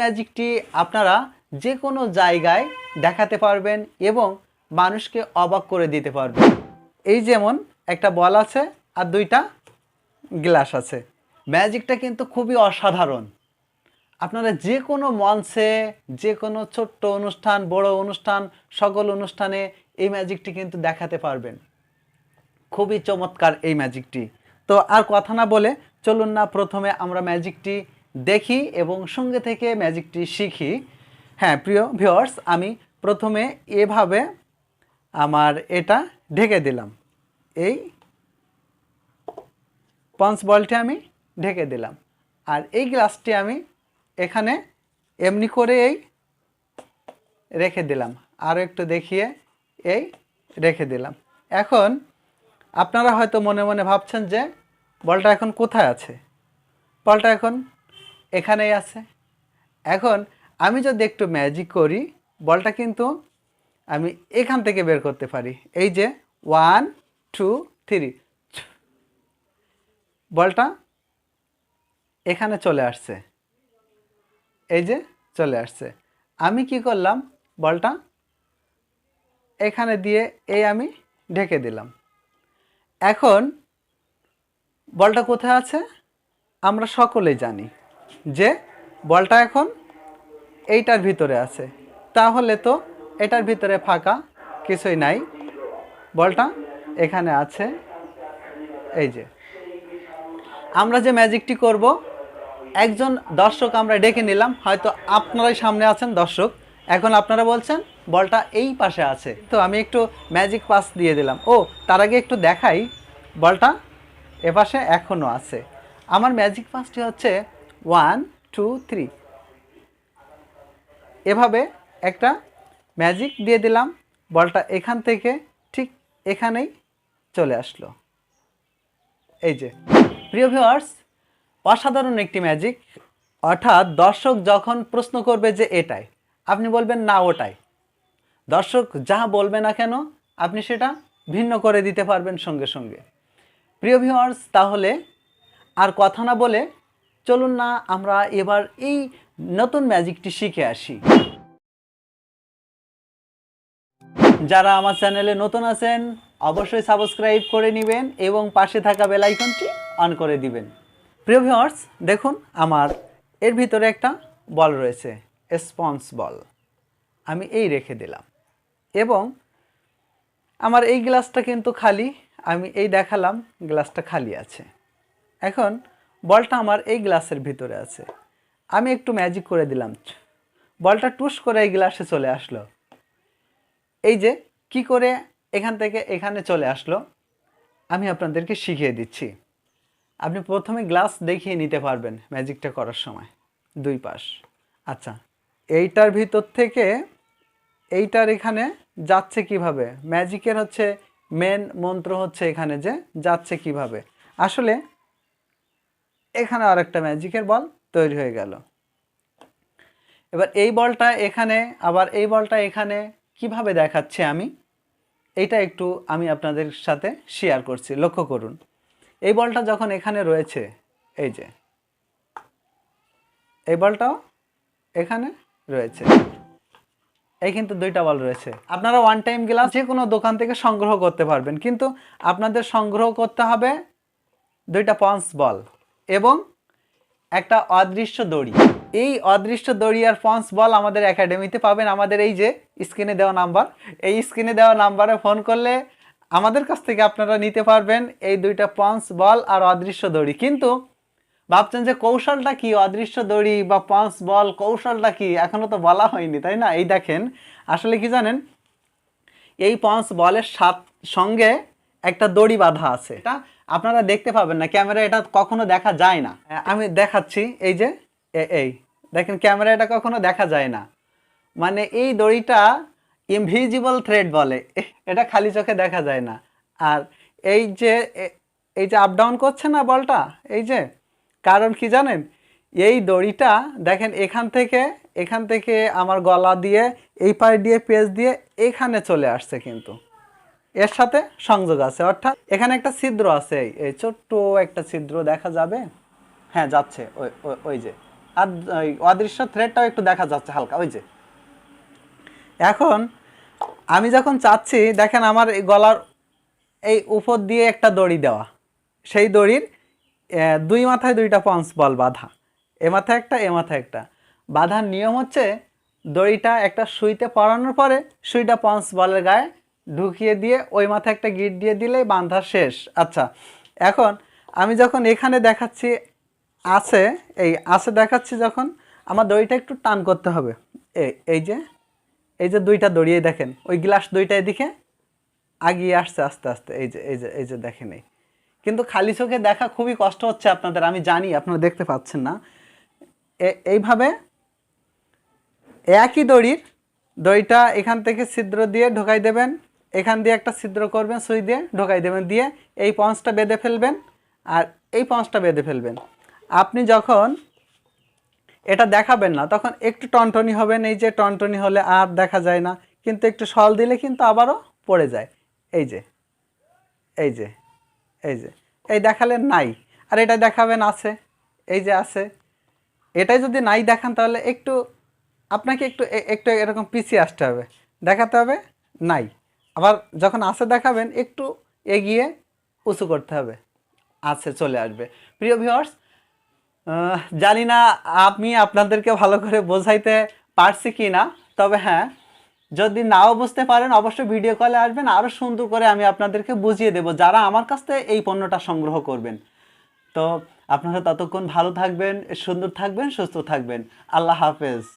ম্যাজিকটি আপনারা যে কোনো জায়গায় দেখাতে পারবেন এবং মানুষকে অবাক করে দিতে পারবেন। এই যেমন একটা বল আছে আর দুইটা গ্লাস আছে। ম্যাজিকটা কিন্তু খুবই অসাধারণ। আপনারা যে কোনো মঞ্চে যে কোনো ছোট্ট অনুষ্ঠান, বড় অনুষ্ঠান, সকল অনুষ্ঠানে এই ম্যাজিকটি কিন্তু দেখাতে পারবেন। খুবই চমৎকার এই ম্যাজিকটি। তো আর কথা না বলে চলুন না, প্রথমে আমরা ম্যাজিকটি দেখি এবং সঙ্গে থেকে ম্যাজিকটি শিখি। হ্যাঁ প্রিয় ভিউয়ার্স, আমি প্রথমে এভাবে আমার এটা ঢেকে দিলাম। এই পঞ্চ বলটি আমি ঢেকে দিলাম। আর এই গ্লাসটি আমি এখানে এমনি করে এই রেখে দিলাম। আরও একটু দেখিয়ে এই রেখে দিলাম। এখন আপনারা হয়তো মনে মনে ভাবছেন যে বলটা এখন কোথায় আছে? বলটা এখন এখানেই আছে। এখন আমি যদি একটু ম্যাজিক করি, বলটা কিন্তু আমি এখান থেকে বের করতে পারি। এই যে ওয়ান টু থ্রি বলটা এখানে চলে আসছে। এই যে চলে আসছে। আমি কি করলাম? বলটা এখানে দিয়ে এই আমি ঢেকে দিলাম। এখন বলটা কোথায় আছে? আমরা সকলেই জানি। যে বলটা এখন এইটার ভিতরে আছে। তাহলে তো এটার ভিতরে ফাঁকা কিছুই নাই। বলটা এখানে আছে। এই যে। আমরা যে ম্যাজিকটি করব, একজন দর্শক আমরা ডেকে নিলাম, হয়তো আপনারাই সামনে আছেন দর্শক। এখন আপনারা বলছেন, বলটা এই পাশে আছে। তো আমি একটু ম্যাজিক পাস দিয়ে দিলাম। ও, তার আগে একটু দেখাই। বলটা এপাশে এখনও আছে। আমার ম্যাজিক পাসটি হচ্ছে ওয়ান টু থ্রি এভাবে একটা ম্যাজিক দিয়ে দিলাম। বলটা এখান থেকে ঠিক এখানেই চলে আসলো। এই যে। প্রিয় ভিউয়ার্স অসাধারণ একটি ম্যাজিক অর্থাৎ দর্শক যখন প্রশ্ন করবে যে এটাই, আপনি বলবেন না ওটাই। দর্শক যা বলবে না কেন, আপনি সেটা ভিন্ন করে দিতে পারবেন সঙ্গে সঙ্গে। প্রিয় ভিউয়ার্স তাহলে আর কথা না বলে চলুন না, আমরা এবার এই নতুন ম্যাজিকটি শিখে আসি। যারা আমার চ্যানেলে নতুন আছেন, অবশ্যই সাবস্ক্রাইব করে নেবেন এবং পাশে থাকা বেল আইকনটি অন করে দিবেন। প্রিয় ভিউয়ার্স, দেখুন আমার এর ভিতরে একটা বল রয়েছে, স্পঞ্জ বল। আমি এই রেখে দিলাম। এবং আমার এই গ্লাসটা কিন্তু খালি, আমি এই দেখালাম, গ্লাসটা খালি আছে। এখন বলটা আমার এই গ্লাসের ভিতরে আছে। আমি একটু ম্যাজিক করে দিলাম। বলটা টুস করে এই গ্লাসে চলে আসলো। এই যে কি করে এখান থেকে এখানে চলে আসলো, আমি আপনাদেরকে শিখিয়ে দিচ্ছি। আপনি প্রথমে গ্লাস দেখিয়ে নিতে পারবেন ম্যাজিকটা করার সময়, দুই পাশ। আচ্ছা এইটার ভিতর থেকে এইটার এখানে যাচ্ছে কীভাবে? ম্যাজিকের হচ্ছে মেন মন্ত্র হচ্ছে এখানে যে যাচ্ছে কীভাবে? আসলে এখানে আরেকটা ম্যাজিকের বল তৈরি হয়ে গেল। এবার এই বলটা এখানে, আবার এই বলটা এখানে কীভাবে দেখাচ্ছি আমি? এটা একটু আমি আপনাদের সাথে শেয়ার করছি, লক্ষ্য করুন। এই বলটা যখন এখানে রয়েছে, এই যে, এই বলটাও এখানে রয়েছে। এই কিন্তু দুইটা বল রয়েছে। আপনারা ওয়ান টাইম গ্লাস যে কোনো দোকান থেকে সংগ্রহ করতে পারবেন, কিন্তু আপনাদের সংগ্রহ করতে হবে দুইটা পঞ্চ বল এবং একটা অদৃশ্য দড়ি। এই অদৃশ্য দড়ি আর পঞ্চ বল আমাদের একাডেমিতে পাবেন। আমাদের এই যে স্ক্রিনে দেওয়া নাম্বার এই স্ক্রিনে দেওয়া নাম্বারে ফোন করলে আমাদের কাছ থেকে আপনারা নিতে পারবেন এই দুইটা পঞ্চ বল আর অদৃশ্য দড়ি। কিন্তু ভাবছেন যে কৌশলটা কি? অদৃশ্য দড়ি বা পঞ্চ বল কৌশলটা কি? এখনও তো বলা হয়নি, তাই না? এই দেখেন, আসলে কি জানেন? এই পঞ্চ বলের সাত সঙ্গে একটা দড়ি বাঁধা আছে। এটা আপনারা দেখতে পাবেন না ক্যামেরা এটা কখনো দেখা যায় না। আমি দেখাচ্ছি, এই যে এই। দেখেন ক্যামেরা এটা কখনো দেখা যায় না। মানে এই দড়িটা ইনভিজিবল থ্রেড বলে। এটা খালি চোখে দেখা যায় না। আর এই যে এই যে আপ ডাউন করছে না বলটা? এই যে, কারণ কি জানেন? এই দড়িটা, দেখেন, এখান থেকে এখান থেকে আমার গলা দিয়ে, এই পায়ে দিয়ে পেজ দিয়ে, এখানে চলে আসছে কিন্তু। এর সাথে সংযোগ আছে, অর্থাৎ এখানে একটা ছিদ্র আছে, এই- ছোট্ট একটা ছিদ্র দেখা যাবে। হ্যাঁ যাচ্ছে, ওই, ওই- যে। আর অদৃশ্য থ্রেডটাও একটু দেখা যাচ্ছে হালকা, ওই যে। এখন আমি যখন চাচ্ছি, দেখেন আমার এই গলার এই উপর দিয়ে একটা দড়ি দেওয়া। সেই দড়ির দুই মাথায় দুইটা পঞ্চ বল বাঁধা। এ মাথায় একটা, এ মাথায় একটা। বাঁধার নিয়ম হচ্ছে, দড়িটা একটা সুইতে পরানোর পরে সুইটা পঞ্চ বলের গায়ে ঢুকিয়ে দিয়ে ওই মাথায় একটা গিট দিয়ে দিলেই বাঁধা শেষ। আচ্ছা এখন আমি যখন এখানে দেখাচ্ছি, আছে, এই আছে দেখাচ্ছি যখন, আমার দড়িটা একটু টান করতে হবে। এই এই যে এই যে দুইটা দড়িয়ে দেখেন, ওই গ্লাস দুইটা এদিকে আগিয়ে আসছে আস্তে আস্তে, এই যে এই যে এই যে দেখেন এই। কিন্তু খালি চোখে দেখা খুবই কষ্ট হচ্ছে আপনাদের, আমি জানি, আপনারা দেখতে পাচ্ছেন না। এইভাবে একই দড়ির দড়িটা এখান থেকে ছিদ্র দিয়ে ঢোকাই দেবেন এখান দিয়ে একটা ছিদ্র করবেন, সুই দিয়ে ঢোকাই দেবেন, দিয়ে এই পঞ্চটা বেঁধে ফেলবেন আর এই পঞ্চটা বেঁধে ফেলবেন। আপনি যখন এটা দেখাবেন না, তখন একটু টনটনি হবেন এই যে টনটনি হলে আর দেখা যায় না, কিন্তু একটু সল দিলে কিন্তু আবারও পড়ে যায়। এই যে এই যে এই যে, এই দেখালেন নাই, আর এটা দেখাবেন আছে, এই যে আছে। এটাই যদি নাই দেখান, তাহলে একটু আপনাকে একটু একটু এরকম পিছিয়ে আসতে হবে। দেখাতে হবে নাই। আবার যখন আছে দেখাবেন একটু এগিয়ে উঁচু করতে হবে। আছে চলে আসবে। প্রিয় আহ, জানি না আমি আপনাদেরকে ভালো করে বোঝাইতে পারছি কি না তবে হ্যাঁ যদি নাও বুঝতে পারেন অবশ্যই ভিডিও কলে আসবেন। আরও সুন্দর করে আমি আপনাদেরকে বুঝিয়ে দেব যারা আমার কাছ থেকে এই পণ্যটা সংগ্রহ করবেন। তো আপনারা ততক্ষণ ভালো থাকবেন সুন্দর থাকবেন সুস্থ থাকবেন। আল্লাহ হাফেজ।